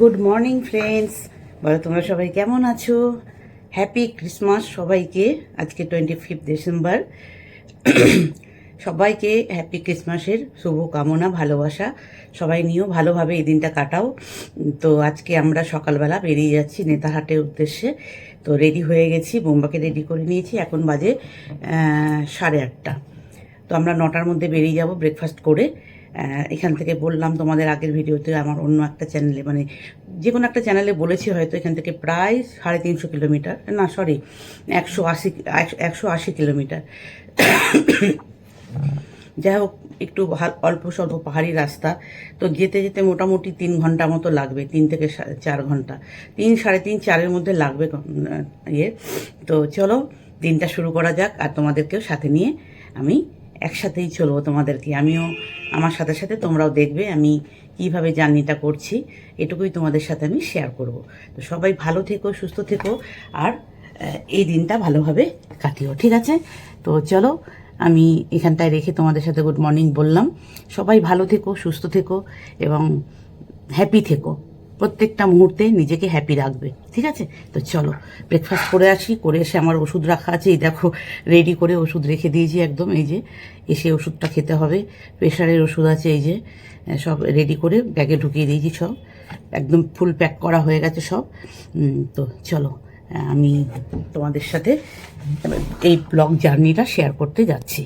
Good morning friends বলো, তোমরা সবাই কেমন আছো? হ্যাপি ক্রিসমাস সবাইকে। আজকে টোয়েন্টি ফিফথ ডিসেম্বর সবাইকে হ্যাপি ক্রিসমাসের শুভকামনা, ভালোবাসা। সবাই নিয়েও ভালোভাবে এই দিনটা কাটাও। তো আজকে আমরা সকালবেলা বেরিয়ে যাচ্ছি নেতাহাটের উদ্দেশ্যে। তো রেডি হয়ে গেছি, বোম্বাকে রেডি করে নিয়েছি। এখন বাজে সাড়ে আটটা। তো আমরা নটার মধ্যে বেরিয়ে যাব ব্রেকফাস্ট করে। এখান থেকে বললাম তোমাদের আগের ভিডিওতে আমার অন্য একটা চ্যানেলে মানে যে কোনো একটা চ্যানেলে বলেছি হয়তো এখান থেকে প্রায় সাড়ে তিনশো কিলোমিটার, না সরি একশো আশি একশো আশি কিলোমিটার। যাই হোক, একটু অল্প স্বল্প পাহাড়ি রাস্তা, তো যেতে যেতে মোটামুটি তিন ঘণ্টা মতো লাগবে, তিন থেকে চার ঘণ্টা। তিন, সাড়ে তিন, চারের মধ্যে লাগবে ইয়ে। তো চলো, দিনটা শুরু করা যাক, আর তোমাদেরকেও সাথে নিয়ে আমি একসাথেই চলবো তোমাদেরকে। আমিও আমার সাথে সাথে তোমরাও দেখবে আমি কীভাবে জার্নিটা করছি, এটুকুই তোমাদের সাথে আমি শেয়ার করব। তো সবাই ভালো থেকো, সুস্থ থেকো, আর এই দিনটা ভালোভাবে কাটিও, ঠিক আছে? তো চলো, আমি এখানটায় রেখে তোমাদের সাথে গুড মর্নিং বললাম। সবাই ভালো থেকো, সুস্থ থেকো, এবং হ্যাপি থেকো। প্রত্যেকটা মুহূর্তে নিজেকে হ্যাপি রাখবে, ঠিক আছে? তো চলো ব্রেকফাস্ট করে আসি, করে এসে আমার ওষুধ রাখা আছে। এই দেখো রেডি করে ওষুধ রেখে দিয়েছি একদম, এই যে, এসে ওষুধটা খেতে হবে। প্রেশারের ওষুধ আছে, এই যে সব রেডি করে ব্যাগে ঢুকিয়ে দিয়েছি সব। একদম ফুল প্যাক করা হয়ে গেছে সব। তো চলো আমি তোমাদের সাথে এই ব্লগ জার্নিটা শেয়ার করতে যাচ্ছি।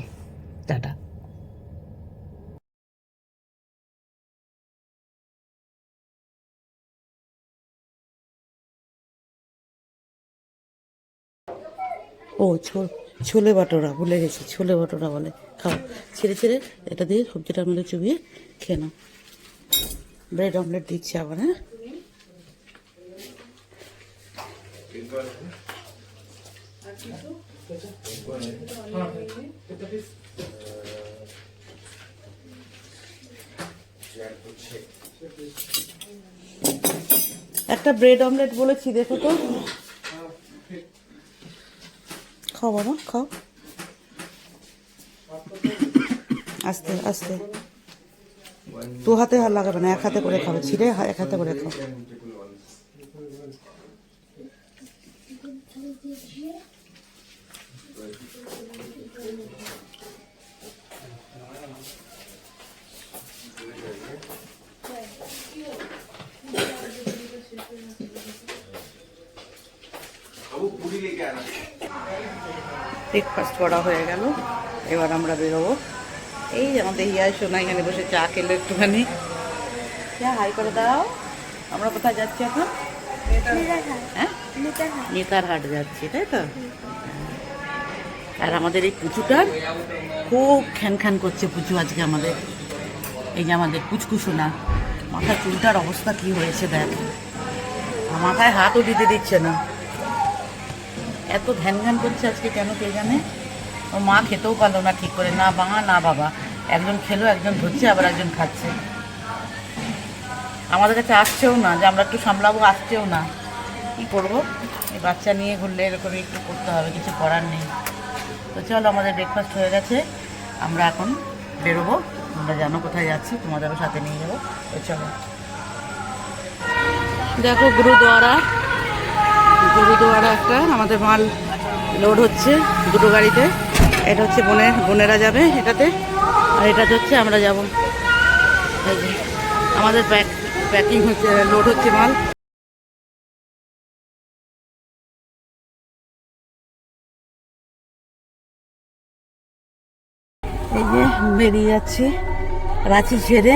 টাটা। ও ছোলে বাটোরা, ভুলে গেছি, ছোলে বাটোরা বলে। খাও, ছেড়ে ছেড়ে এটা দিয়ে সবজিটার মধ্যে চুবিয়ে খেয়ে নাও। ব্রেড অমলেট দিচ্ছি আবার হ্যাঁ? একটা ব্রেড অমলেট বলেছি, দেখো তো। খাও বাবা, খাও। আস্তে আস্তে। দু হাতে হাত লাগাবে না, এক হাতে করে খাবে, ছিঁড়ে এক হাতে করে খাও। ব্রেকফাস্ট করা হয়ে গেল। এবার আমরা বেরোবো। এই আমাদের হিয়া সোনা এখানে বসে চা খেলো একটুখানি। হ্যাঁ হাই করে দাও। আমরা কোথায় যাচ্ছি এখন? হ্যাঁ? নেতার হাট যাচ্ছি, তাই তো? আর আমাদের এই পুচুটার খুব খ্যান খ্যান করছে পুচু আজকে আমাদের। এই যে আমাদের পুচকুসোনা মাথার চুলটার অবস্থা কি হয়েছে দেখ। মাথায় হাতও দিতে দিচ্ছে না। এত ধ্যান ধ্যান করছে আজকে কেন কে জানে? ও মা খেতেও পারল না ঠিক করে, না বাঙা না বাবা। একজন খেলো, একজন ধরছে, আবার একজন খাচ্ছে। আমাদের কাছে আসছেও না, যে আমরা একটু সামলাবো, আসছেও না। কি করব? এই বাচ্চা নিয়ে ঘুরলে এরকম একটু করতে হবে, কিছু করার নেই। তো চলো, আমাদের ব্রেকফাস্ট হয়ে গেছে। আমরা এখন বেরোবো। আমরা জানো কোথায় যাচ্ছি, তোমাদেরও সাথে নিয়ে যাব। তো চলো। দেখো গুরুদুয়ারা একটা, আমাদের মাল লোড হচ্ছে দুটো গাড়িতে। এটা হচ্ছে বোনে, বোনেরা যাবে এটাতে, আর এটাতে হচ্ছে আমরা যাব। আমাদের প্যাক প্যাকিং হচ্ছে লোড হচ্ছে মাল। এই যে, বেরিয়ে যাচ্ছি, রাঁচি ছেড়ে।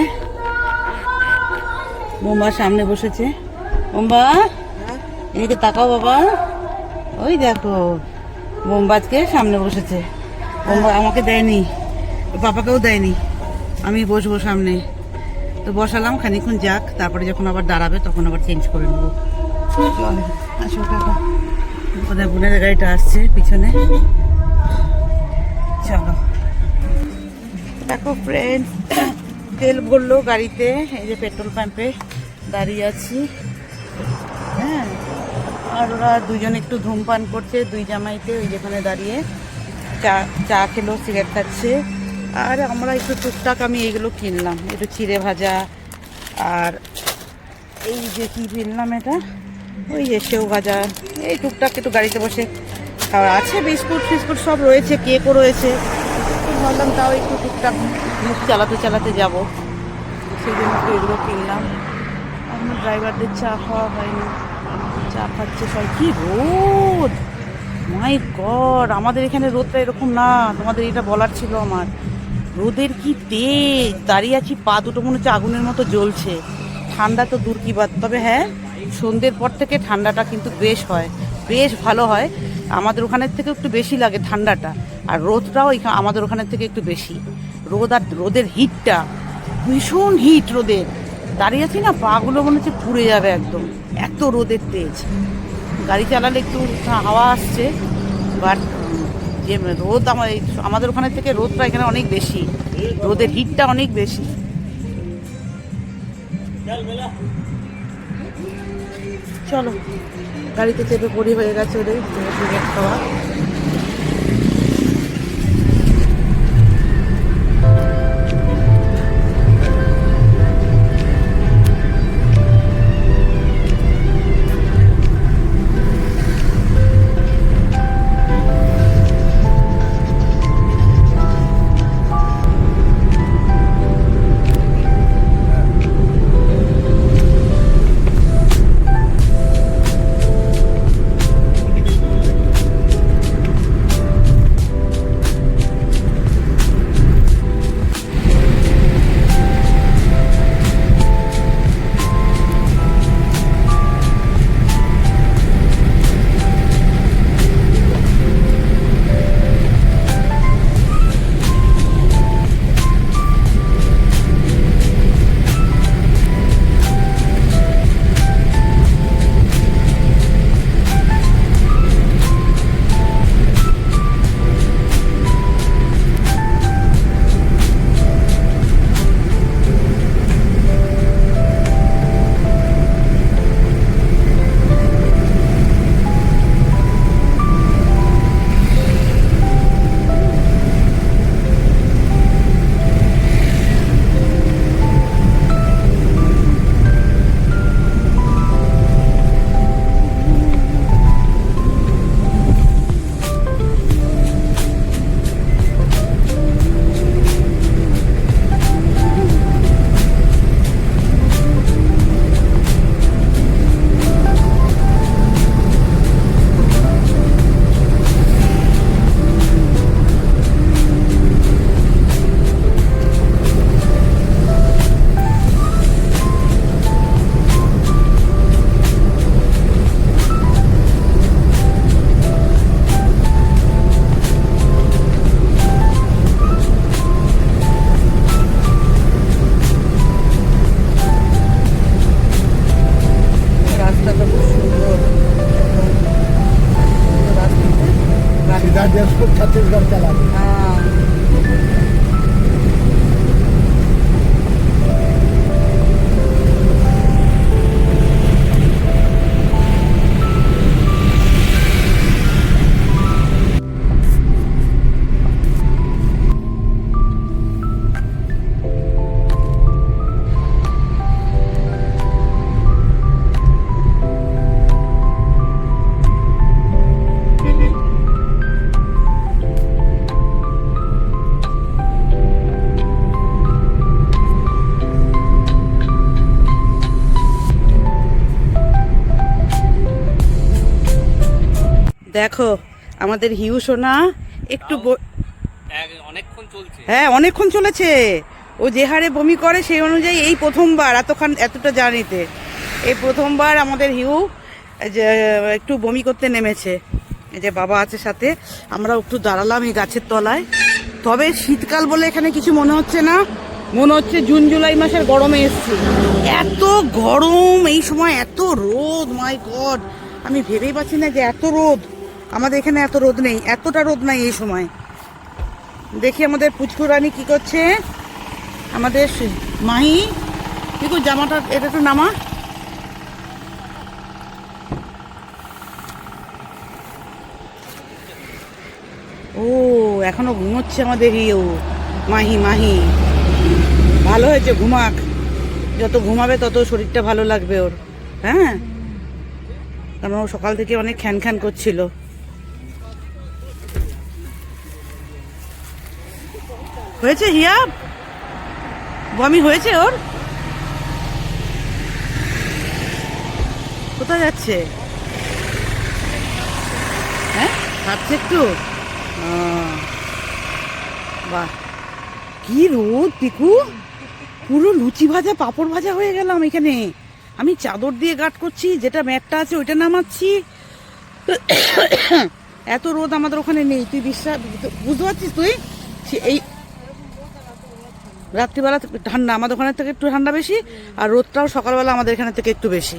বোম্বা সামনে বসেছে। বোম্বা এদিকে তাকাও বাবা। ওই দেখো বোম্বাজকে সামনে বসেছে। আমাকে দেয়নি, পাপাকেও দেয়নি। আমি বসবো সামনে। তো বসালাম খানিক্ষণ যাক, তারপরে যখন আবার দাঁড়াবে তখন আবার চেঞ্জ করে নেব। ওদের বোনের গাড়িটা আসছে পিছনে। চলো। দেখো ফ্রেন্ড তেল ভরলো গাড়িতে, এই যে পেট্রোল পাম্পে দাঁড়িয়ে আছি। আর ওরা দুজন একটু ধূমপান করছে, দুই জামাইতে ওই যেখানে দাঁড়িয়ে চা চা খেলো, সিগারেট খাচ্ছে। আর আমরা একটু টুকটাক আমি এইগুলো কিনলাম, একটু চিড়ে ভাজা আর এই যে কি কিনলাম এটা? ওই যে সেও গাজা এই টুকটাক একটু গাড়িতে বসে খাওয়া। আছে বিস্কুট, ফিস্কুট সব রয়েছে, কেকও রয়েছে। ভাবলাম তাও একটু টুকটাক মুখ চালাতে চালাতে যাব। সেই জন্য একটু এগুলো কিনলাম। এখনও ড্রাইভারদের চা খাওয়া হয়নি। চা খাচ্ছে সবাই কি রোদ? মাই গড আমাদের এখানে রোদটা এরকম না। তোমাদের এটা বলার ছিল আমার। রোদের কি তেজ? দাঁড়িয়ে আছি, পা দুটো মনে হচ্ছে আগুনের মতো জ্বলছে। ঠান্ডা তো দূর কি বাদ তবে হ্যাঁ সন্ধ্যের পর থেকে ঠান্ডাটা কিন্তু বেশ হয়। বেশ ভালো হয়। আমাদের ওখানের থেকে একটু বেশি লাগে ঠান্ডাটা। আর রোদটাও আমাদের ওখানের থেকে একটু বেশি। রোদ আর রোদের হিটটা ভীষণ হিট রোদের। দাঁড়িয়ে আছি না, পাগুলো মনে হচ্ছে পুড়ে যাবে একদম। এত রোদের তেজ। গাড়ি চালালে একটু হাওয়া আসছে বাট যে রোদ আমার আমাদের ওখানে থেকে রোদটা এখানে অনেক বেশি। রোদের হিটটা অনেক বেশি। চলো, গাড়িতে চেপে পড়ি হয়ে গেছে ওদের খাওয়া। দেখো আমাদের হিউ সোনা একটু অনেকক্ষণ চলছে। হ্যাঁ অনেকক্ষণ চলেছে। ও যে হারে বমি করে সেই অনুযায়ী এই প্রথমবার এতক্ষণ এতটা জার্নিতে। এই প্রথমবার আমাদের হিউ যে একটু বমি করতে নেমেছে। এই যে বাবা আছে সাথে আমরা একটু দাঁড়ালাম এই গাছের তলায়। তবে শীতকাল বলে এখানে কিছু মনে হচ্ছে না। মনে হচ্ছে জুন জুলাই মাসের গরমে এসছি। এত গরম এই সময় এত রোদ মাই গড। আমি ভেবেই পাচ্ছি না যে এত রোদ। আমাদের এখানে এত রোদ নেই, এতটা রোদ নাই এই সময়। দেখি আমাদের পুচকু রানী কি করছে। আমাদের মাহি, কি গো জামাটা, এটা একটু নামা। ও, এখনও ঘুমোচ্ছে আমাদের ইয়েও মাহি মাহি। ভালো হয়েছে, ঘুমাক। যত ঘুমাবে তত শরীরটা ভালো লাগবে ওর হ্যাঁ? কারণ সকাল থেকে অনেক খ্যান খ্যান করছিল। হয়েছে হিয়া? বমি হয়েছে ওর? কোথায় যাচ্ছে? হ্যাঁ খাচ্ছে একটু। বাহ। কি রোদ, পিকু। পুরো লুচি ভাজা, পাপড় ভাজা হয়ে গেলাম এখানে। আমি চাদর দিয়ে গাট করছি, যেটা ম্যাটটা আছে ওইটা নামাচ্ছি। এত রোদ আমাদের ওখানে নেই। তুই বিশ্বাস, বুঝতে পারছিস তুই? এই রাত্রিবেলা ঠান্ডা, আমাদের ওখানে থেকে একটু ঠান্ডা বেশি, আর রোদটাও সকালবেলা আমাদের এখানে থেকে একটু বেশি।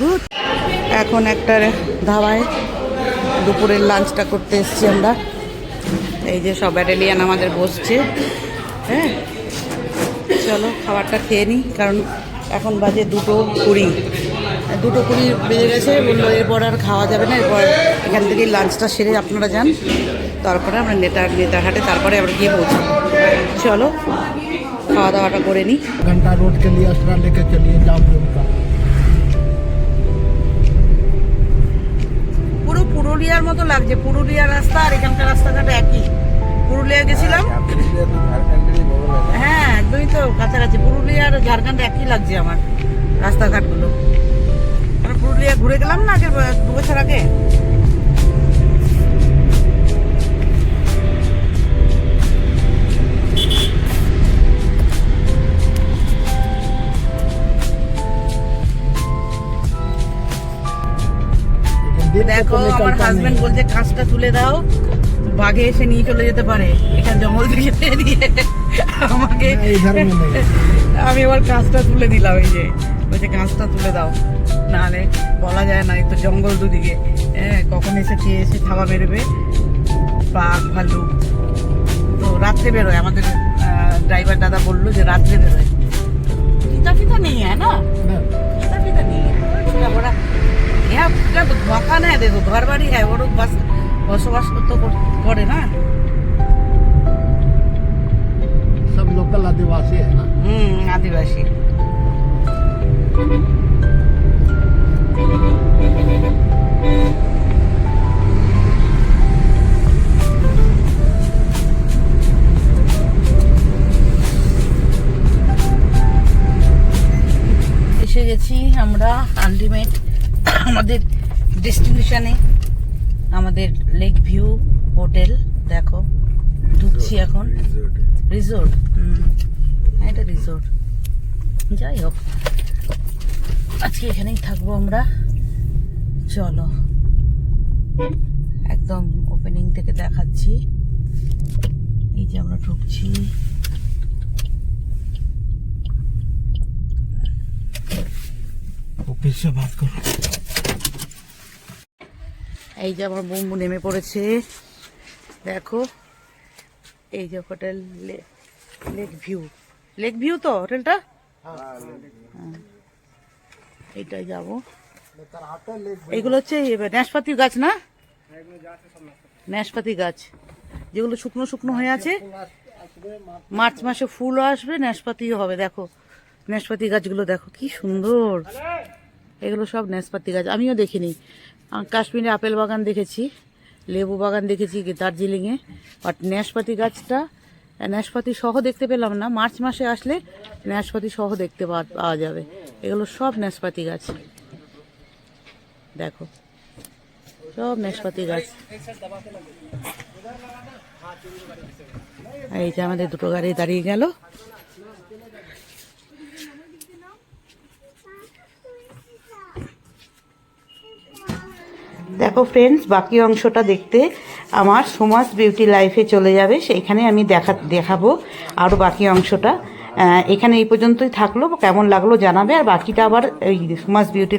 রোদ। এখন একটা ধাবায় দুপুরের লাঞ্চটা করতে এসছি আমরা। এই যে সব ব্যাটালিয়ান আমাদের বসছে। হ্যাঁ? চলো, খাবারটা খেয়ে নিই, কারণ এখন বাজে দুটো কুড়ি। দুটো কুড়ি বেজে গেছে বলল এরপর আর খাওয়া যাবে না এরপর এখান থেকে লাঞ্চটা সেরে আপনারা যান। তারপরে আমরা নেতার নেতার হাটে তারপরে আমরা গিয়ে পৌঁছি চলো খাওয়া দাওয়াটা করে নিই ঘণ্টা রোড কে লিয়ে আসরা লেকে চলিয়ে পুরো পুরুলিয়ার মতো লাগছে পুরুলিয়ার রাস্তা আর এখানকার রাস্তাঘাট একই। পুরুলিয়া গেছিলাম? হ্যাঁ একদমই তো কাছাকাছি। পুরুলিয়া আর ঝাড়খণ্ড একই লাগছে আমার রাস্তাঘাটগুলো। ঘুরে ঘুরে গেলাম না আগের দু বছর আগে? দেখো আমার হাজবেন্ড বলছে কাঁচটা তুলে দাও বাঘে এসে নিয়ে চলে যেতে পারে। এখানে জঙ্গল দিয়ে আমাকে আমি আমার কাঁচটা তুলে দিলাম এই যে। বলছে কাঁচটা তুলে দাও। নাহলে বলা যায় না এই তো জঙ্গল দুদিকে হ্যাঁ কখন এসে কে এসে থাবা বেরোবে বাঘ ভাল্লুক তো রাত্রে বেরোয় আমাদের ড্রাইভার দাদা বললো যে রাত্রে বেরোয় ফিতা ফিতা নেই হ্যাঁ না ना पता भी तो नहीं है छोटा बड़ा यहाँ जब मकान है देखो घर बाड़ी है वो लोग बस बसवास तो कर- करे ना सब लोकल आदिवासी है ना हम्म आदिवासी এসে গেছি আমরা আলটিমেট আমাদের ডেস্টিনেশনে আমাদের লেক ভিউ হোটেল দেখো ঢুকছি এখন। রিসোর্ট হুম হ্যাঁ এটা রিসোর্ট যাই হোক আজকে এখানেই থাকব আমরা। চলো। একদম ওপেনিং থেকে দেখাচ্ছি। এই যে আমরা ঢুকছি। এই যে আমার বোম্বু নেমে পড়েছে। দেখো এই যে hotel lake view lake view তো হোটেলটা হ্যাঁ। এইটাই যাব। এগুলো হচ্ছে নাশপাতি গাছ না? নাশপাতি গাছ। যেগুলো শুকনো শুকনো হয়ে আছে। মার্চ মাসে ফুলও আসবে নাশপাতিও হবে দেখো। নাশপাতি গাছগুলো দেখো কি সুন্দর। এগুলো সব নাশপাতি গাছ আমিও দেখিনি। কাশ্মীরে আপেল বাগান দেখেছি লেবু বাগান দেখেছি দার্জিলিংয়ে। বাট নাশপাতি গাছটা নাশপাতি সহ দেখতে পেলাম না। মার্চ মাসে আসলে নাশপাতি সহ দেখতে পাওয়া পাওয়া যাবে। এগুলো সব নাশপাতি গাছ। দেখো, সব নাশপাতি গাছ। এই যে আমাদের দুটো গাড়ি দাঁড়িয়ে গেল। দেখো ফ্রেন্ডস বাকি অংশটা দেখতে আমার সমাজ বিউটি লাইফে চলে যাবে, সেইখানে আমি দেখা দেখাবো আরও বাকি অংশটা। এখানে এই পর্যন্তই থাকল। কেমন লাগল জানাবে আর বাকিটা আবার এই সমাজ বিউটি